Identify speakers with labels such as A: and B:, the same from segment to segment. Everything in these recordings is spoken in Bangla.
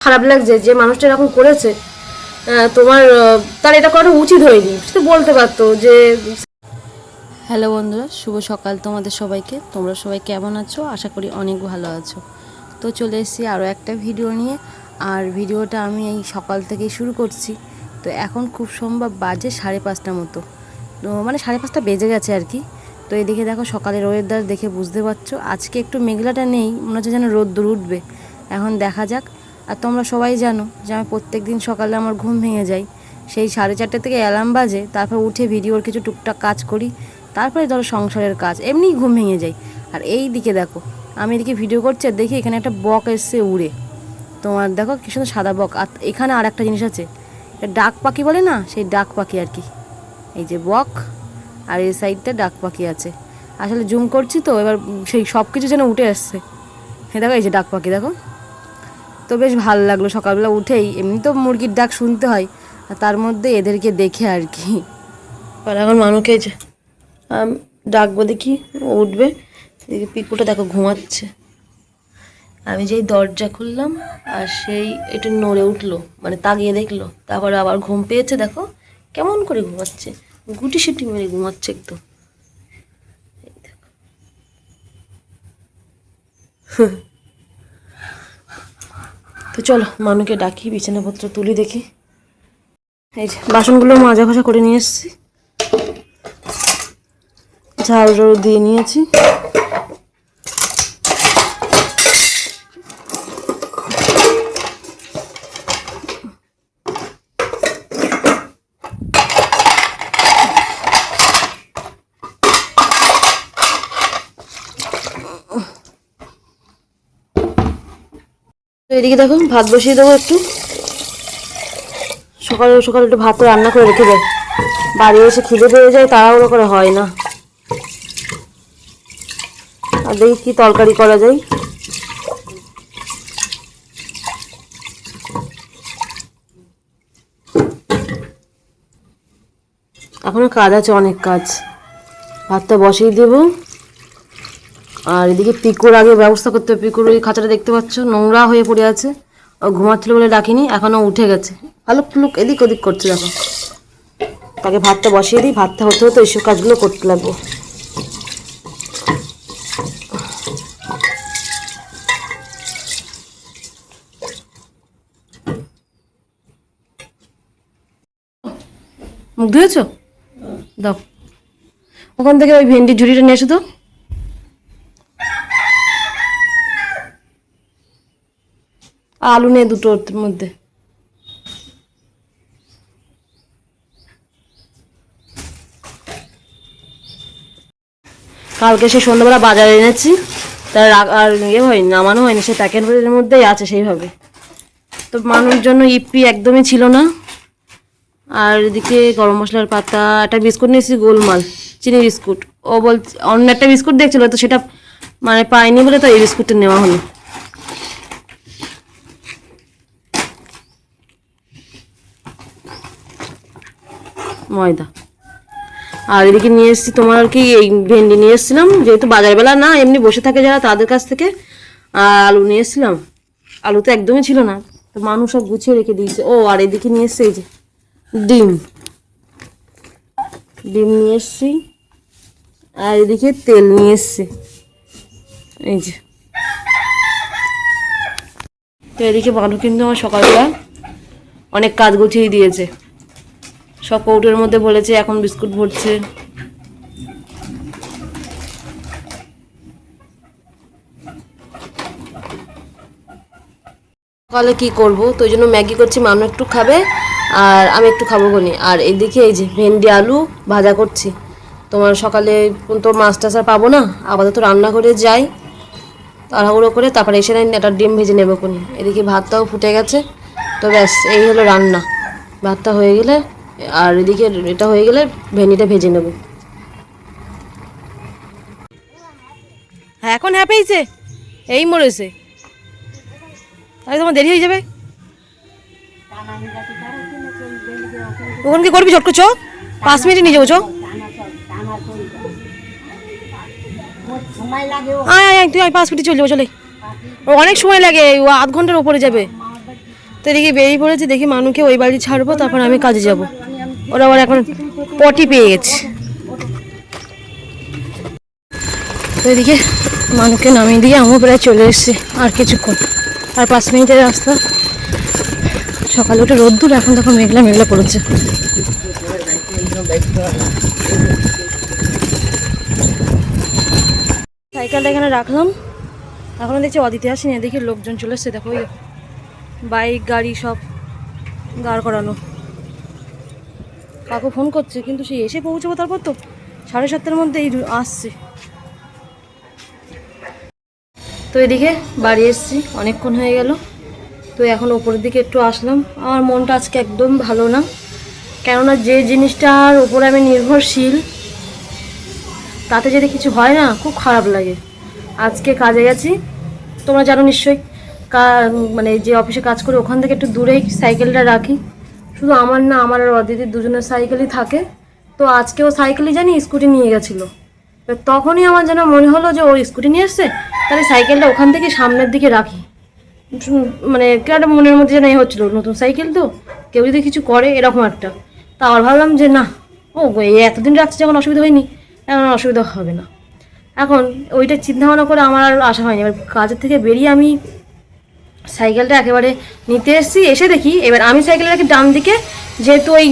A: খারাপ লাগছে যে মানুষটা এরকম করেছে তোমার তার এটা করা উচিত হয়নি। সে বলতে পারতো যে
B: হ্যালো বন্ধুরা, শুভ সকাল তোমাদের সবাইকে। তোমরা সবাই কেমন আছো? আশা করি অনেক ভালো আছো। তো চলে এসেছি আরও একটা ভিডিও নিয়ে। আর ভিডিওটা আমি এই সকাল থেকেই শুরু করছি। তো এখন খুব সম্ভব বাজে সাড়ে পাঁচটা মতো। তো মানে সাড়ে পাঁচটা বেজে গেছে আর কি। তো এদিকে দেখো সকালের ওয়েদার দেখে বুঝতে পারছ। আজকে একটু মেঘলাটা নেই, মনে হচ্ছে যেন রোদ্দুর উঠবে। এখন দেখা যাক আর তোমরা সবাই জানো যে আমি প্রত্যেক দিন সকালে আমার ঘুম ভেঙে যায়। সেই সাড়ে চারটে থেকে অ্যালার্ম বাজে, তারপর উঠে ভিডিওর কিছু টুকটাক কাজ করি, তারপরে ধরো সংসারের কাজ, এমনিই ঘুম ভেঙে যায়। আর এই দিকে দেখো, আমি এদিকে ভিডিও করছি আর দেখি এখানে একটা বক এসছে উড়ে। তোমার দেখো কি সুন্দর সাদা বক। আর এখানে আর একটা জিনিস আছে ডাক পাখি বলে না? সেই ডাক পাখি আর কি। এই যে বক, আর এই সাইডটা ডাক পাখি আছে। আসলে জুম করছি তো, এবার সেই সব কিছু যেন উঠে আসছে। হ্যাঁ দেখো এই যে ডাক পাখি, দেখো। তো বেশ ভালো লাগল। সকালবেলা উঠেই এমনি তো মুরগির ডাক শুনতে হয় আর তার মধ্যে এদেরকে দেখে আর কি।
A: এখন মানুষকে যে আম, ডাকবো দেখি উঠবে। পিকুটা দেখো ঘুমাচ্ছে। আমি যেই দরজা খুললাম আর সেই একটু নড়ে উঠল মানে তাকিয়ে দেখল। তারপরে আবার ঘুম পেয়েছে দেখো কেমন করে ঘুমাচ্ছে। গুটি সুটি মেরে ঘুমাচ্ছে একটু দেখো। তো চলো, মানুকে ডাকি, বিছানাপত্র তুলি দেখি। এই যে, বাসনগুলো মাজা ঘষা করে নিয়ে এসেছি। রোদ দিয়ে নিয়েছি। তো এদিকে দেখো, ভাত বসিয়ে দেবো একটু। সকালে সকালে একটু ভাত রান্না করে রেখে দেয়। বাড়ি এসে খিদে পেয়ে যায়, তাড়াহুড়ো করে হয় না। আর দেখি কি তরকারি করা যায়। এখনও কাজ আছে, অনেক কাজ। ভাতটা বসিয়ে দেবো। আর এদিকে পিকুর আগে ব্যবস্থা করতে হবে। পিকুর ওই খাঁচাটা দেখতে পাচ্ছ, নোংরা হয়ে পড়ে আছে। ও ঘুমাচ্ছিল বলে ডাকিনি এখনও উঠে গেছে। ভালো ফুলুক এদিক ওদিক করছে দেখো। তাকে ভাতটা বসিয়ে দিই, ভাতটা হতে হতে এইসব কাজগুলো করতে লাগবো। মুখ ধুয়েছ? দাও। ওখান থেকে ওই ভেন্ডির ঝুড়িটা নিয়ে এসো তো। আলু নেই দুটোর মধ্যে। কালকে সে সন্ধ্যাবেলা বাজারে এনেছি। তার আর ইয়ে হয়নি, নামানো হয়নি সে প্যাকেটের মধ্যেই আছে সেইভাবে। তো মানুষের জন্য ইপি একদমই ছিল না। আর এদিকে গরম মশলার পাতা, একটা বিস্কুট নিয়েছি, গোলমাল, চিনি বিস্কুট। ও বল অন্য একটা বিস্কুট দেখছিল, তো সেটা মানে পাইনি বলে তো এই বিস্কুটটা নেওয়া হলো। ময়দা। আর এদিকে নিয়ে এসেছি তোমার আর কি এই ভেন্ডি নিয়ে এসেছিলাম, যেহেতু বাজারবেলা না, এমনি বসে থাকে যারা তাদের কাছ থেকে। আলু নিয়ে এসেছিলাম। আলু তো একদমই ছিল না, তো মানুষ সব গুছিয়ে রেখে দিয়েছে। ও, আর এদিকে নিয়ে এসছে এই যে ডিম। ডিম নিয়ে এসছি, আর এদিকে তেল নিয়ে এসছি। এই যে। তো এদিকে মানুষ কিন্তু আমার সকালবেলা অনেক কাজ গুছিয়ে দিয়েছে। সব কৌটোর মধ্যে বলেছে এখন বিস্কুট ভরছে। সকালে কি করব? তো ওই জন্য ম্যাগি করছি মানু একটু খাবে, আর আমি একটু খাব কোনি আর এদিকে এই যে ভেন্ডি, আলু ভাজা করছি। তোমার সকালে তো মাছ টাছ আর পাবো না, আপাতত রান্না করে যাই, তাড়াহুড়ো করে, তারপরে এসে না একটা ডিম ভেজে নেব কোনি এদিকে ভাতটাও ফুটে গেছে, তো ব্যাস, এই হলো রান্না। ভাতটা হয়ে গেলে আর এদিকে এটা হয়ে গেলে ভেনিটা ভেজে নেব। হ্যাঁ এখন হ্যাঁ পেয়েছে। এই মরেছে। তাহলে তোমার দেরি হয়ে যাবে। ওখানে কি করবি? চটকো চ। পাঁচ মিনিটে নিয়ে যাব তুই পাঁচ মিনিটে চলে যাব, চলে। অনেক সময় লাগে ও আধ ঘণ্টার উপরে যাবে। তো এদিকে বেরিয়ে পড়েছে, দেখি মানুকে ওই বাড়ি ছাড়বো, তারপর আমি কাজে যাব। ওরা ওরা এখন পটি পেয়ে গেছে। তো এদিকে মানুকে নামিয়ে দিয়ে আমিও প্রায় চলে এসেছি আর কিছুক্ষণ। আর পাঁচ মিনিটের রাস্তা। সকালে উঠে রোদ্দুর, এখন তখন মেঘলা মেঘলা পড়েছে। সাইকেলটা এখানে রাখলাম। এখন দেখছি অদিতে আসেনি, এদিকে লোকজন চলে এসছে, দেখো দেখো। বাইক, গাড়ি সব দাঁড় করানো। কাকু ফোন করছে, কিন্তু সে এসে পৌঁছাবো তারপর তো? সাড়ে সাতটার মধ্যে এই আসছে। তো এদিকে বাড়ি এসছি, অনেকক্ষণ হয়ে গেল। তো এখন ওপরের দিকে একটু আসলাম। আমার মনটা আজকে একদম ভালো না। কেননা যে জিনিসটার উপরে আমি নির্ভরশীল, তাতে যদি কিছু হয় না, খুব খারাপ লাগে। আজকে কাজে গেছি। তোমরা জানো নিশ্চয়ই মানে যে অফিসে কাজ করে, ওখান থেকে একটু দূরেই সাইকেলটা রাখি। শুধু আমার না, আমার আর অদিতির দুজনের সাইকেলই থাকে। তো আজকেও সাইকেলই জানি স্কুটি নিয়ে গেছিল। তখনই আমার যেন মনে হলো যে ও স্কুটি নিয়ে এসছে, তাহলে সাইকেলটা ওখান থেকে সামনের দিকে রাখি। মানে কেউ একটা মনের মধ্যে যেন এ হচ্ছিল, নতুন সাইকেল তো, কেউ যদি কিছু করে এরকম একটা। তা আবার ভাবলাম যে না, ও এতদিন রাখছে যখন অসুবিধা হয়নি এখন অসুবিধা হবে না। এখন ওইটা চিন্তা ভাবনা করে আমার আর আশা হয়নি। এবার কাজের থেকে বেরিয়ে আমি সাইকেলটা একেবারে নিতে এসেছি, এসে দেখি, এবার আমি সাইকেলের রাখি ডান দিকে, যেহেতু ওই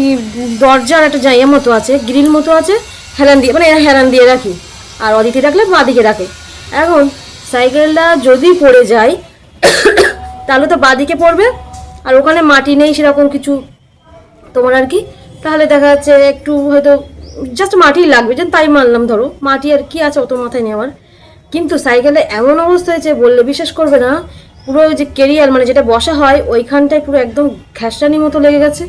A: দরজার একটা জায়গা মতো আছে, গ্রিল মতো আছে, হেলান দিয়ে মানে হেলান দিয়ে রাখি, আর অদিতি রাখলে বাঁ দিকে রাখে। এখন সাইকেলটা যদি পড়ে যায়, তাহলে তো বাঁ দিকে পড়বে, আর ওখানে মাটি নেই সেরকম কিছু তোমার আর কি, তাহলে দেখা যাচ্ছে একটু হয়তো জাস্ট মাটি লাগবে যেন তাই মানলাম ধরো, মাটি আর কি আছে অত মাথায় আমার। কিন্তু সাইকেলে এমন অবস্থা হয়েছে, বললে বিশ্বাস করবে না পুরো যে কেরিয়ার মানে যেটা বসা হয়, ওইখানটায় পুরো একদম ঘ্যাসটানি মতো লেগে গেছে।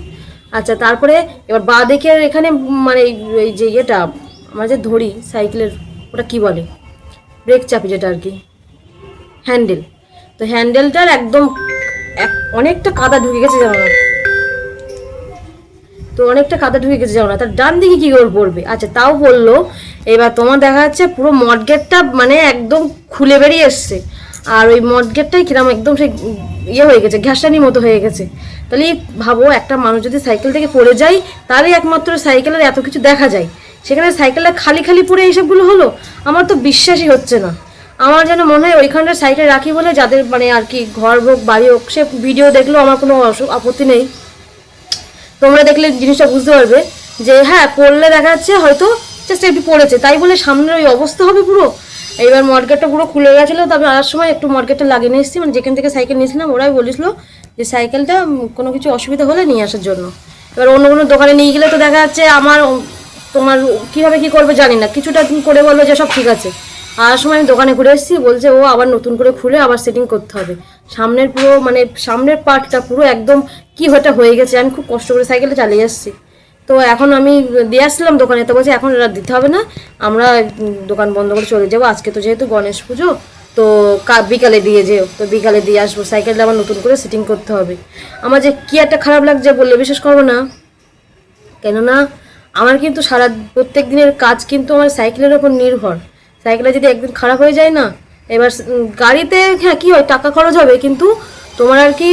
A: আচ্ছা তারপরে এবার বা দিকের এখানে মানে এই- যে ইয়েটা, আমরা যে ধরি সাইকেলের, ওটা কি বলে? ব্রেক চাপি যেটা আর কি, হ্যান্ডেল। তো হ্যান্ডেলটার একদম এক- অনেকটা কাদা ঢুকে গেছে জানো না। তো অনেকটা কাদা ঢুকে গেছে যাও না। তার ডান দিকে কি করে পড়বে? আচ্ছা তাও বলল, এবার তোমার দেখা যাচ্ছে পুরো মডগেটটা মানে একদম খুলে বেরিয়ে এসছে। আর ওই মডগেটটাই কিরম একদম সেই ইয়ে হয়ে গেছে ঘ্যাসানি মতো হয়ে গেছে। তাহলে ভাবো, একটা মানুষ যদি সাইকেল থেকে পড়ে যায় তাহলে একমাত্র সাইকেলের এত কিছু দেখা যায়। সেখানে সাইকেলটা খালি খালি পড়ে এইসবগুলো হলো, আমার তো বিশ্বাসই হচ্ছে না। আমার যেন মনে হয় ওইখানটা সাইকেল রাখি বলে যাদের মানে আর কি ঘর হোক, বাড়ি হোক, সে ভিডিও দেখলেও আমার কোনো আপত্তি নেই। তোমরা দেখলে জিনিসটা বুঝতে পারবে যে হ্যাঁ পড়লে দেখা যাচ্ছে হয়তো জাস্ট একটু পড়েছে, তাই বলে সামনের ওই অবস্থা হবে পুরো। এইবার মর্কেটটা পুরো খুলে গেছিল, তবে আসার সময় একটু মর্কেটটা লাগিয়ে নিয়ে এসেছি মানে যেখান থেকে সাইকেল নিয়েছিলাম ওরাই বলেছিল যে সাইকেলটা কোনো কিছু অসুবিধা হলে নিয়ে আসার জন্য। এবার অন্য কোনো দোকানে নিয়ে গেলে তো দেখা যাচ্ছে আমার তোমার কীভাবে কী করবে জানি না, কিছুটা তুমি করে বলবে যে সব ঠিক আছে। আর সময় আমি দোকানে ঘুরে এসেছি, বলছে ও আবার নতুন করে খুলে আবার সেটিং করতে হবে। সামনের পুরো মানে সামনের পার্টটা পুরো একদম কি হয়েটা হয়ে গেছে, আমি খুব কষ্ট করে সাইকেলটা চালিয়ে এসেছি। তো এখন আমি দিয়ে আসলাম দোকানে, তো বলছে এখন আর দিতে হবে না, আমরা দোকান বন্ধ করে চলে যাব। আজকে তো যেহেতু গণেশ পুজো, তো বিকালে দিয়ে যেও। তো বিকালে দিয়ে আসব, সাইকেলটা আবার নতুন করে সিটিং করতে হবে। আমার যে কী একটা খারাপ লাগছে বললে বিশ্বাস করব না। কেননা, আমার কিন্তু সারা, প্রত্যেক দিনের কাজ কিন্তু আমার সাইকেলের ওপর নির্ভর। সাইকেলে যদি একদিন খারাপ হয়ে যায় না, এবার গাড়িতে হ্যাঁ কী হয়, টাকা খরচ হবে, কিন্তু তোমার আর কি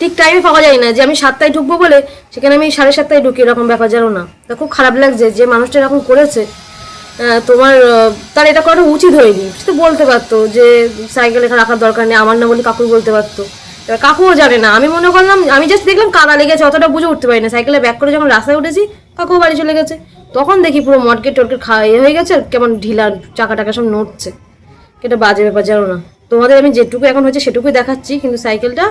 A: ঠিক টাইমে পাওয়া যায় না, যে আমি সাতটায় ঢুকবো বলে সেখানে আমি সাড়ে সাতটায় ঢুকি, এরকম ব্যাপার জানো না। তা খুব খারাপ লাগছে, যে মানুষটা এরকম করেছে তোমার তার এটা করাটা উচিত হয়নি। সে তো বলতে পারতো যে সাইকেল এখানে রাখার দরকার নেই, আমার না বলে কাকুই বলতে পারতো। এবার কাকুও জানে না, আমি মনে করলাম, আমি জাস্ট দেখলাম কাদা লেগেছে অতটা বুঝে উঠতে পারি না। সাইকেলে ব্যাক করে যখন রাস্তায় উঠেছি, কাকুও বাড়ি চলে গেছে। তখন দেখি পুরো মটকে টটকে খা এ হয়ে গেছে কেমন ঢিলা চাকা টাকা সব নড়ছে। এটা বাজে ব্যাপার জানো না। তোমাদের আমি যেটুকু এখন হচ্ছে সেটুকুই দেখাচ্ছি, কিন্তু সাইকেলটা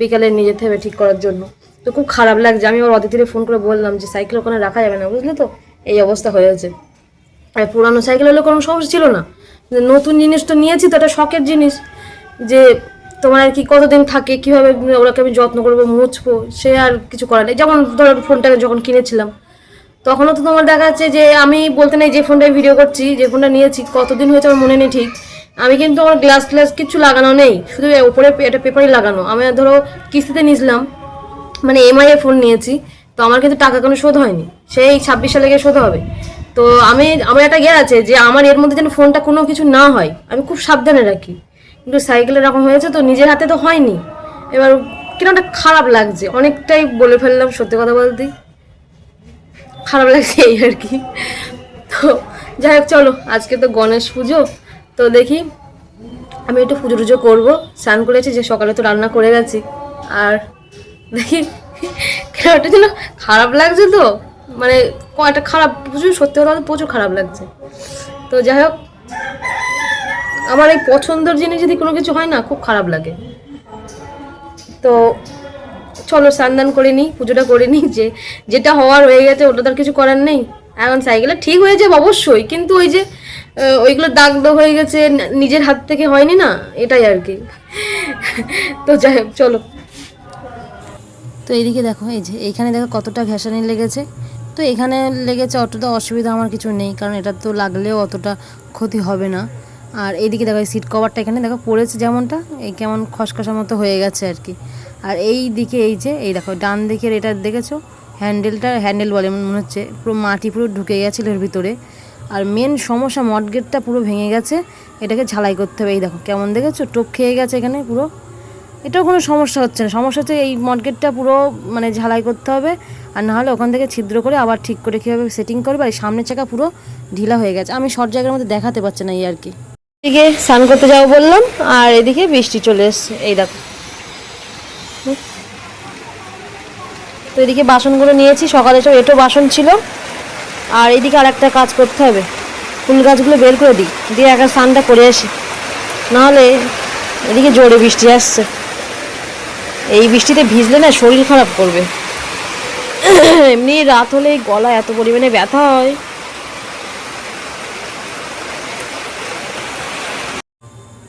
A: বিকালে নিয়ে যেতে হবে ঠিক করার জন্য। তো খুব খারাপ লাগছে। আমি ওর অতিথিরে ফোন করে বললাম যে সাইকেল ওখানে রাখা যাবে না? বুঝলে তো? এই অবস্থা হয়েছে। আর পুরানো সাইকেল হলে কোনো সমস্যা ছিল না। নতুন জিনিস তো নিয়েছি, তো এটা শখের জিনিস। যে তোমার আর কি কতদিন থাকে, কীভাবে ওরাকে আমি যত্ন করব, মুছবো, সে আর কিছু করার নেই। যেমন ধরো ফোনটাকে যখন কিনেছিলাম, তখনও তো তোমার দেখা যাচ্ছে যে, আমি বলতে নেই যে ফোনটায় ভিডিও করছি, যে ফোনটা নিয়েছি, কতদিন হয়েছে আমার মনে নেই ঠিক। আমি কিন্তু আমার গ্লাস গ্লাস কিছু লাগানো নেই, শুধু উপরে একটা পেপারই লাগানো। আমি ধরো কিস্তিতে নিয়েছিলাম মানে এমআই এ ফোন নিয়েছি, তো আমার কিন্তু টাকা কোনো শোধ হয়নি। সেই ছাব্বিশ সালে গিয়ে শোধ হবে। তো আমি, আমার একটা ইয়ে আছে যে আমার এর মধ্যে যেন ফোনটা কোনো কিছু না হয়, আমি খুব সাবধানে রাখি। কিন্তু সাইকেল এরকম হয়েছে তো, নিজের হাতে তো হয়নি। এবার কীরকম একটা খারাপ লাগছে, অনেকটাই বলে ফেললাম, সত্যি কথা বলতে। খারাপ লাগছে এই আর কি। তো যাই হোক, চলো, আজকে তো গণেশ পুজো। তো দেখি, আমি একটু পুজো টুজো করব। স্নান করেছি, যে সকালে তো রান্না করে গেছি। আর দেখি ওটা যেন খারাপ লাগছে তো। মানে ক- একটা খারাপ প্রচুর সত্যি কথা প্রচুর খারাপ লাগছে। তো যাই হোক, আমার এই পছন্দের জিনিস যদি কোনো কিছু হয় না, খুব খারাপ লাগে। তো চলো, স্নান করে নিই, পুজোটা করে নিই, যে, যেটা হওয়ার হয়ে গেছে, ওটা তো আর কিছু করার নেই। এখন সাইকেলে ঠিক হয়ে যাবে অবশ্যই, কিন্তু ওই যে ওইগুলো দাগ দাগ হয়ে গেছে নিজের হাত থেকে হয়নি না? এটাই আর কি। তো যাই হোক, চলো।
B: তো এইদিকে দেখো, এই যে এইখানে দেখো কতটা ঘেঁষানি লেগেছে। তো এখানে লেগেছে অতটা অসুবিধা আমার কিছু নেই, কারণ এটা তো লাগলেও অতটা ক্ষতি হবে না। আর এইদিকে দেখো, এই সিট কভারটা এখানে দেখো পড়েছে যেমনটা, এই কেমন খসখসা মতো হয়ে গেছে আর কি। আর এই দিকে এই যে, এই দেখো, ডান দিকের এটা দেখেছ? হ্যান্ডেলটা, হ্যান্ডেল বলে মনে হচ্ছে, পুরো মাটি পুরো ঢুকে গেছিল এর ভিতরে। আর মেন সমস্যা মটগেটটা পুরো ভেঙে গেছে। এটাকে ঝালাই করতে হবে। এই দেখো, কেমন দেখেছ? টোপ খেয়ে গেছে এখানে পুরো। এটাও কোনো সমস্যা হচ্ছে না। সমস্যা হচ্ছে এই মটগেটটা পুরো মানে ঝালাই করতে হবে। আর না হলে ওখান থেকে ছিদ্র করে আবার ঠিক করে কীভাবে সেটিং করবে। আর সামনের চাকা পুরো ঢিলা হয়ে গেছে। আমি শর্ট জায়গার মধ্যে দেখাতে পারছি না এই আর কি।
A: এদিকে স্নান করতে যাব বললাম, আর এদিকে বৃষ্টি চলে এসছে। এই দেখো। তো এদিকে বাসনগুলো নিয়েছি। সকালে সব এটো বাসন ছিল। আর এদিকে আর একটা কাজ করতে হবে। ফুল গাছগুলো বের করে দিই। দিয়ে একটা স্নানটা করে আসি। নাহলে এদিকে জোরে বৃষ্টি আসছে। এই বৃষ্টিতে ভিজলে না শরীর খারাপ করবে। এমনি রাত হলে গলা এত পরিমাণে ব্যথা হয়।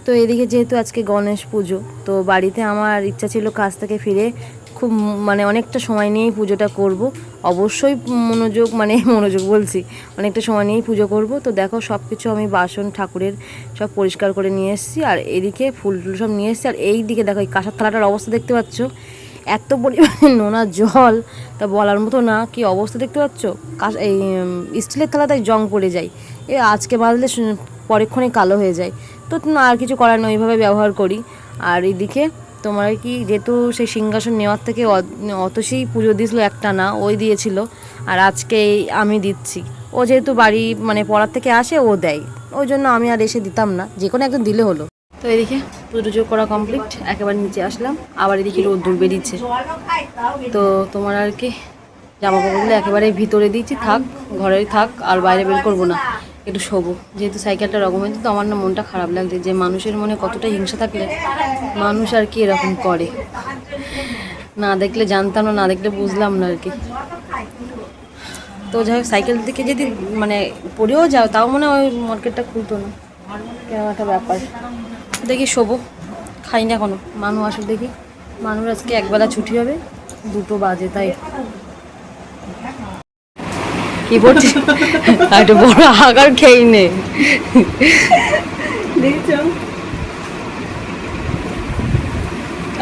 B: তো এদিকে যেহেতু আজকে গণেশ পুজো, তো বাড়িতে আমার ইচ্ছা ছিল কাজ থেকে ফিরে খুব মানে অনেকটা সময় নিয়েই পুজোটা করব। অবশ্যই মনোযোগ মানে মনোযোগ বলছি, অনেকটা সময় নিয়েই পুজো করব। তো দেখো সব কিছু আমি বাসন, ঠাকুরের সব পরিষ্কার করে নিয়ে এসেছি, আর এদিকে ফুল টুল সব নিয়ে এসেছি, আর এই দিকে দেখো, এই কাঁসার থালাটার অবস্থা দেখতে পাচ্ছ? এত পরিমাণে নোনা জল, তা বলার মতো না, কি অবস্থা দেখতে পাচ্ছ? এই স্টিলের থালাটায় জং পড়ে যায়। এ আজকে বাজলে পরেক্ষণে কালো হয়ে যায়। তো আর কিছু করার নয় ওইভাবে ব্যবহার করি। আর এদিকে তোমার কি, যেহেতু সেই সিংহাসন নেওয়ার থেকে অত সেই পুজো দিয়েছিল একটা না, ওই দিয়েছিল। আর আজকে আমি দিচ্ছি। ও যেহেতু বাড়ি মানে পড়ার থেকে আসে, ও দেয়। ওই জন্য আমি আর এসে দিতাম না। যে কোনো একজন দিলে হলো।
A: তো এদিকে পুজো করা কমপ্লিট একেবারে নিচে আসলাম। আবার এদিকে রোদ্দুর বেরিয়েছে। তো তোমার আর কি জামা কাপড়গুলো একেবারে ভিতরে দিয়েছি, থাক, ঘরেই থাক, আর বাইরে বের করব না। একটু শোবো। যেহেতু সাইকেলটা রকম হয়েছে, তো আমার না মনটা খারাপ লাগছে যে মানুষের মনে কতটা হিংসা থাকলে মানুষ আর কি এরকম করে। না দেখলে জানতাম না না দেখলে বুঝলাম না আর কি। তো যাই হোক, সাইকেল থেকে যদি মানে পড়েও যাও, তাও মনে হয় ওই মার্কেটটা খুলতো না। কেমন একটা ব্যাপার। দেখি শোবো। খাই না কোনো মানু আসুক দেখি। মানুষ আজকে একবেলা ছুটি হবে, দুটো বাজে তাই। কি আর একটু বড় আগার খেয়ে নে।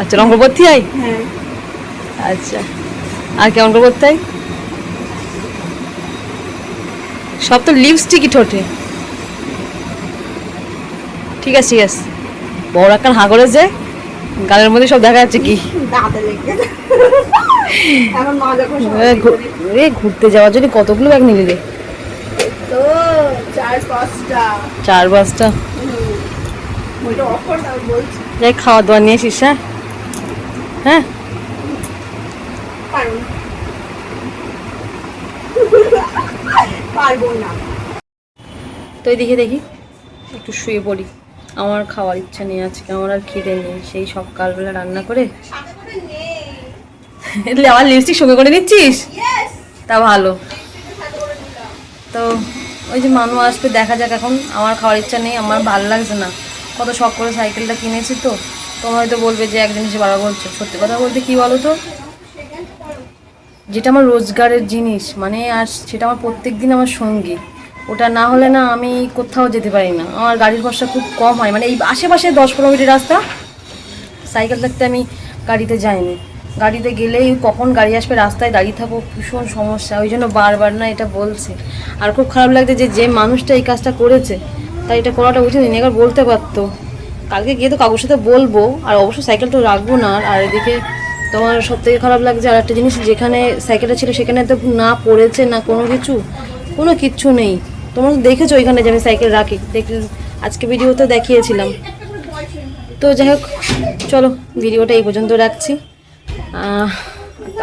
A: আচ্ছা রঙ করতে হয়। আচ্ছা। আর করতে সব তো লিপস্টিকই ঠোঁটে। ঠিক আছে ঠিক আছে। বড় একটা হাগরে যে গালের মধ্যে সব দেখা যাচ্ছে কি? ঘুরতে যাওয়ার জন্য কতগুলো ব্যাগ নিলি রে?
C: তো চার পাঁচটা।
A: যাই খাওয়া দাওয়া নিয়ে এসিস হ্যাঁ? হ্যাঁ? তো এদিকে দেখি একটু শুয়ে পড়ি। আমার খাওয়ার ইচ্ছা নেই আজকে আমার আর খিদে নেই। সেই সকালবেলা রান্না করে এলে আমার লিপস্টিক সঙ্গে করে নিচ্ছিস? তা ভালো। তো ওই যে মানুষ আসবে দেখা যাক এখন। আমার খাওয়ার ইচ্ছা নেই আমার ভালো লাগছে না। কত শখ করে সাইকেলটা কিনেছি তো। তোমরা হয়তো বলবে যে একদিন এসে বাবা বলছো। সত্যি কথা বলতে কি বলো তো? যেটা আমার রোজগারের জিনিস মানে আর সেটা আমার প্রত্যেক দিন আমার সঙ্গী। ওটা না হলে না আমি কোথাও যেতে পারি না। আমার গাড়ির খরচা খুব কম হয়। মানে এই আশেপাশে দশ মিনিট রাস্তা সাইকেল থাকতে আমি গাড়িতে যাইনি। গাড়িতে গেলেই কখন গাড়ি আসবে, রাস্তায় দাঁড়িয়ে থাকব, ভীষণ সমস্যা। ওই জন্য বারবার না এটা বলছে। আর খুব খারাপ লাগছে যে যে মানুষটা এই কাজটা করেছে, তাই এটা করাটা উচিত হয়নি। একবার বলতে পারতো। কালকে গিয়ে তো কাকুর সাথে বলব, আর অবশ্য সাইকেলটা রাখব না। আর এদিকে তোমার সব থেকে খারাপ লাগছে আর একটা জিনিস, যেখানে সাইকেলটা ছিল, সেখানে তো না পড়েছে না কোনো কিছু, কোনো কিচ্ছু নেই। তোমরা তো দেখেছ ওইখানে যে আমি সাইকেল রাখি। দেখ, আজকে ভিডিওতে দেখিয়েছিলাম। তো যাই হোক, চলো ভিডিওটা এই পর্যন্ত রাখছি।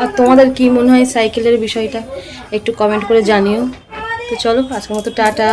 A: আর তোমাদের কি মনে হয় সাইকেলের বিষয়টা? একটু কমেন্ট করে জানিও। তো চলো, আজকের মতো টাটা।